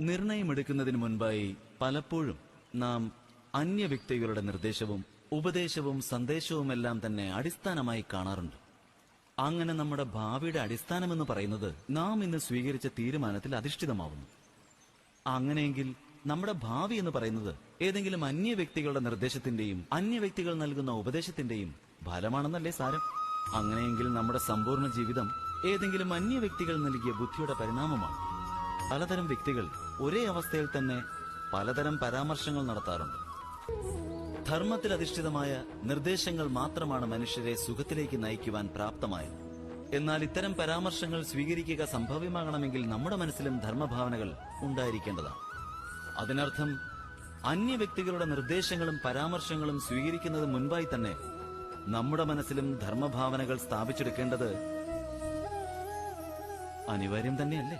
നിർണയമെടുക്കുന്നതിന് മുൻപായി പലപ്പോഴും നാം അന്യ വ്യക്തികളുടെ നിർദ്ദേശവും ഉപദേശവും സന്ദേശവുമെല്ലാം തന്നെ അടിസ്ഥാനമായി കാണാറുണ്ട്. അങ്ങനെ നമ്മുടെ ഭാവിയുടെ അടിസ്ഥാനമെന്ന് പറയുന്നത് നാം ഇന്ന് സ്വീകരിച്ച തീരുമാനത്തിൽ അധിഷ്ഠിതമാവുന്നു. അങ്ങനെയെങ്കിൽ നമ്മുടെ ഭാവി എന്ന് പറയുന്നത് ഏതെങ്കിലും അന്യ വ്യക്തികളുടെ നിർദ്ദേശത്തിന്റെയും അന്യ വ്യക്തികൾ നൽകുന്ന ഉപദേശത്തിന്റെയും ഫലമാണെന്നല്ലേ സാരം? അങ്ങനെയെങ്കിൽ നമ്മുടെ സമ്പൂർണ ജീവിതം ഏതെങ്കിലും അന്യ വ്യക്തികൾ നൽകിയ ബുദ്ധിയുടെ പരിണാമമാണ്. പലതരം വ്യക്തികൾ ഒരേ അവസ്ഥയിൽ തന്നെ പലതരം പരാമർശങ്ങൾ നടത്താറുണ്ട്. ധർമ്മത്തിൽ അധിഷ്ഠിതമായ നിർദ്ദേശങ്ങൾ മാത്രമാണ് മനുഷ്യരെ സുഖത്തിലേക്ക് നയിക്കുവാൻ പ്രാപ്തമായത്. എന്നാൽ ഇത്തരം പരാമർശങ്ങൾ സ്വീകരിക്കുക സംഭവ്യമാകണമെങ്കിൽ നമ്മുടെ മനസ്സിലും ധർമ്മഭാവനകൾ ഉണ്ടായിരിക്കേണ്ടതാണ്. അതിനർത്ഥം അന്യ വ്യക്തികളുടെ നിർദ്ദേശങ്ങളും പരാമർശങ്ങളും സ്വീകരിക്കുന്നത് മുൻപായി തന്നെ നമ്മുടെ മനസ്സിലും ധർമ്മഭാവനകൾ സ്ഥാപിച്ചെടുക്കേണ്ടത് അനിവാര്യം തന്നെയല്ലേ?